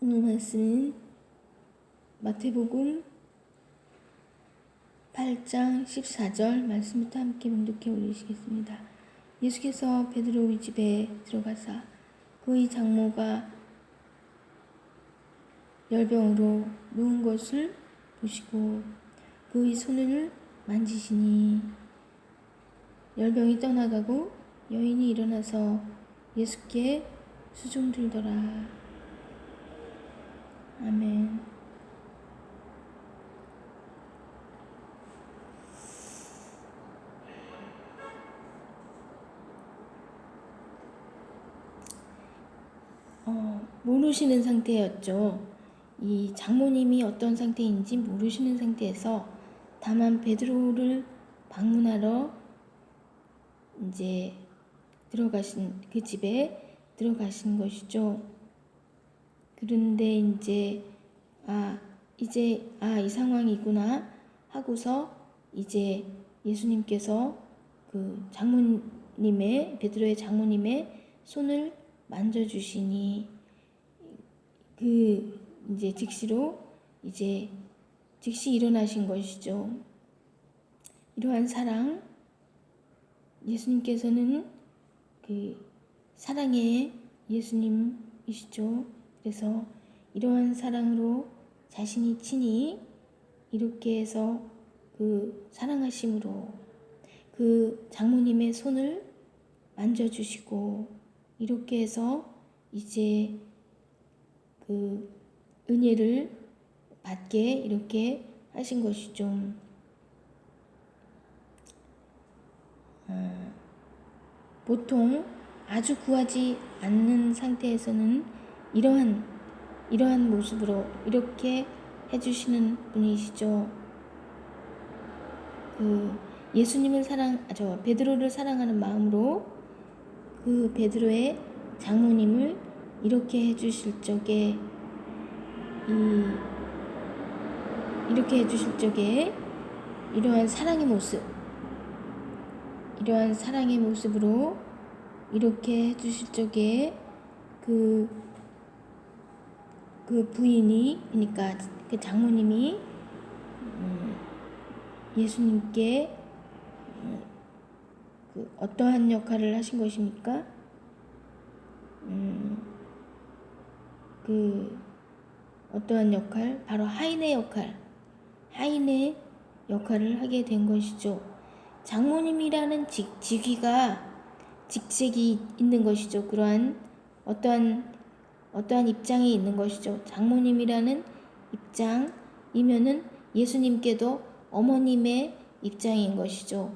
오늘 말씀은 마태복음 8장 14절 말씀부터 함께 봉독해 올리시겠습니다. 예수께서 베드로의 집에 들어가사 그의 장모가 열병으로 누운 것을 보시고 그의 손을 만지시니 열병이 떠나가고 여인이 일어나서 예수께 수종 들더라. 아멘. 어, 모르시는 상태였죠. 이 장모님이 어떤 상태인지 모르시는 상태에서 다만 베드로를 방문하러 이제 들어가신 그 집에 들어가신 것이죠. 그런데 이제 아 이제 아 이 상황이구나 하고서 이제 예수님께서 그 장모님의 베드로의 장모님의 손을 만져주시니 그 이제 즉시로 이제 즉시 일어나신 것이죠. 이러한 사랑 예수님께서는 그 사랑의 예수님이시죠. 그래서 이러한 사랑으로 자신이 친히 이렇게 해서 그 사랑하심으로 그 장모님의 손을 만져주시고 이렇게 해서 이제 그 은혜를 받게 이렇게 하신 것이죠. 어, 보통 아주 구하지 않는 상태에서는 이러한 이러한 모습으로 이렇게 해주시는 분이시죠. 그 예수님을 사랑, 아, 저 베드로를 사랑하는 마음으로 그 베드로의 장모님을 이렇게 해주실 적에 이 이렇게 해주실 적에 이러한 사랑의 모습, 이러한 사랑의 모습으로 이렇게 해주실 적에 그, 그 부인이, 그러니까 그 장모님이 음, 예수님께 음, 그 어떠한 역할을 하신 것입니까? 음, 그 어떠한 역할? 바로 하인의 역할, 하인의 역할을 하게 된 것이죠. 장모님이라는 직, 직위가 직책이 있는 것이죠. 그러한 어떠한 어떠한 입장에 있는 것이죠. 장모님이라는 입장이면은 예수님께도 어머님의 입장인 것이죠.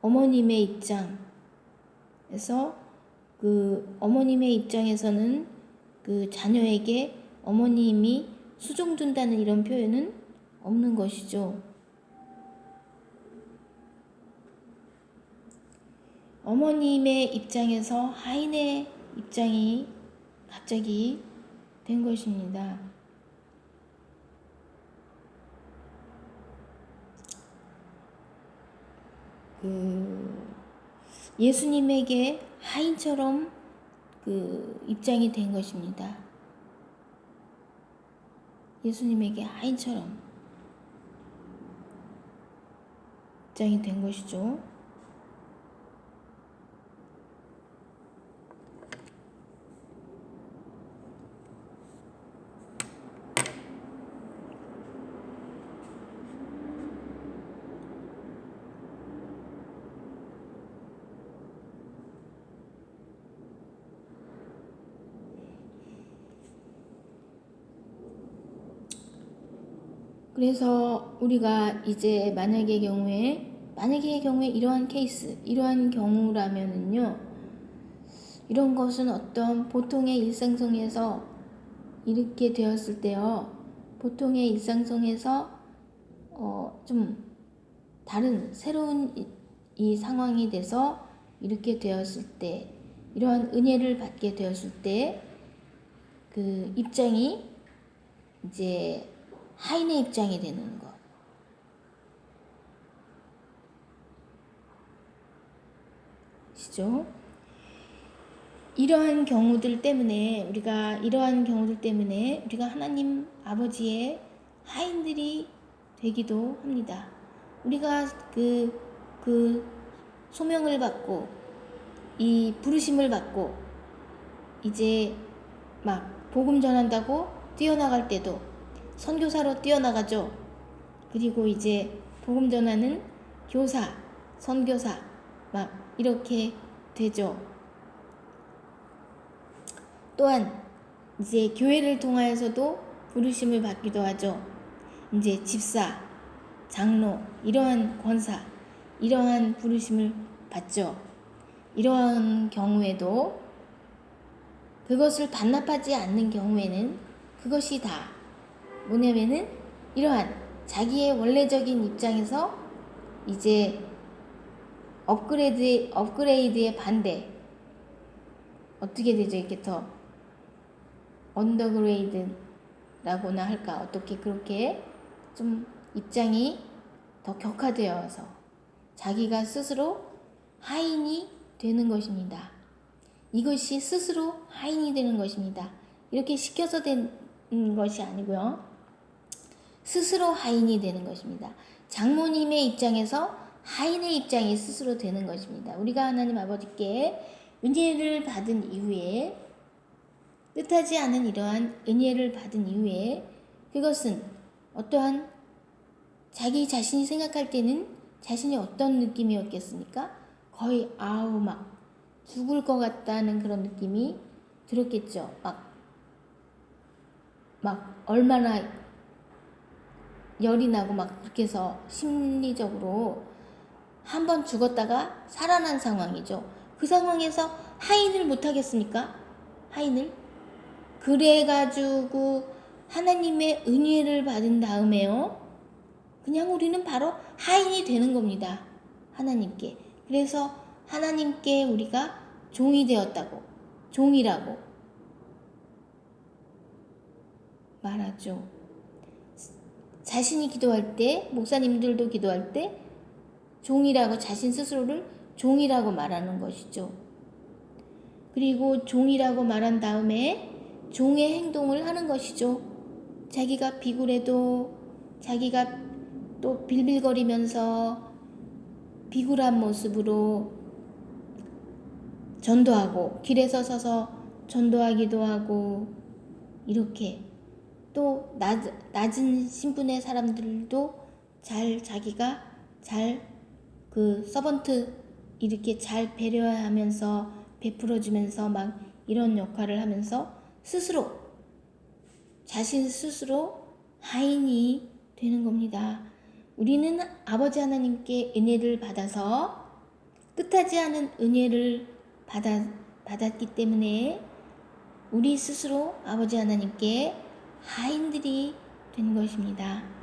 어머님의 입장에서 그 어머님의 입장에서는 그 자녀에게 어머님이 수종 둔다는 이런 표현은 없는 것이죠. 어머님의 입장에서 하인의 입장이 갑자기 된 것입니다. 그 예수님에게 하인처럼 그 입장이 된 것입니다. 예수님에게 하인처럼 입장이 된 것이죠. 그래서 우리가 이제 만약의 경우에 만약의 경우에 이러한 케이스, 이러한 경우라면은요. 이런 것은 어떤 보통의 일상성에서 이렇게 되었을 때요. 보통의 일상성에서 어, 좀 다른 새로운 이, 이 상황이 돼서 이렇게 되었을 때 이러한 은혜를 받게 되었을 때 그 입장이 이제 하인의 입장이 되는 것. 시죠? 이러한 경우들 때문에 우리가 이러한 경우들 때문에 우리가 하나님 아버지의 하인들이 되기도 합니다. 우리가 그, 그 소명을 받고 이 부르심을 받고 이제 막 복음 전한다고 뛰어나갈 때도 선교사로 뛰어나가죠. 그리고 이제 복음 전하는 교사, 선교사 막 이렇게 되죠. 또한 이제 교회를 통하여서도 부르심을 받기도 하죠. 이제 집사, 장로 이러한 권사 이러한 부르심을 받죠. 이러한 경우에도 그것을 반납하지 않는 경우에는 그것이 다 뭐냐면은 이러한 자기의 원래적인 입장에서 이제 업그레이드 업그레이드의 반대 어떻게 되죠 이렇게 더 언더그레이드라고나 할까 어떻게 그렇게 좀 입장이 더 격화되어서 자기가 스스로 하인이 되는 것입니다. 이것이 스스로 하인이 되는 것입니다. 이렇게 시켜서 된 것이 아니고요. 스스로 하인이 되는 것입니다. 장모님의 입장에서 하인의 입장이 스스로 되는 것입니다. 우리가 하나님 아버지께 은혜를 받은 이후에 뜻하지 않은 이러한 은혜를 받은 이후에 그것은 어떠한 자기 자신이 생각할 때는 자신이 어떤 느낌이었겠습니까? 거의 아우 막 죽을 것 같다는 그런 느낌이 들었겠죠. 막, 막 얼마나 열이 나고 막 그렇게 해서 심리적으로 한 번 죽었다가 살아난 상황이죠. 그 상황에서 하인을 못 하겠습니까? 하인을? 그래가지고 하나님의 은혜를 받은 다음에요. 그냥 우리는 바로 하인이 되는 겁니다. 하나님께. 그래서 하나님께 우리가 종이 되었다고, 종이라고 말하죠. 자신이 기도할 때, 목사님들도 기도할 때, 종이라고 자신 스스로를 종이라고 말하는 것이죠. 그리고 종이라고 말한 다음에 종의 행동을 하는 것이죠. 자기가 비굴해도 자기가 또 빌빌거리면서 비굴한 모습으로 전도하고 길에서 서서 전도하기도 하고 이렇게 또 낮, 낮은 신분의 사람들도 잘 자기가 잘 그 서번트 이렇게 잘 배려하면서 베풀어주면서 막 이런 역할을 하면서 스스로 자신 스스로 하인이 되는 겁니다. 우리는 아버지 하나님께 은혜를 받아서 뜻하지 않은 은혜를 받아, 받았기 때문에 우리 스스로 아버지 하나님께 하인들이 된 것입니다.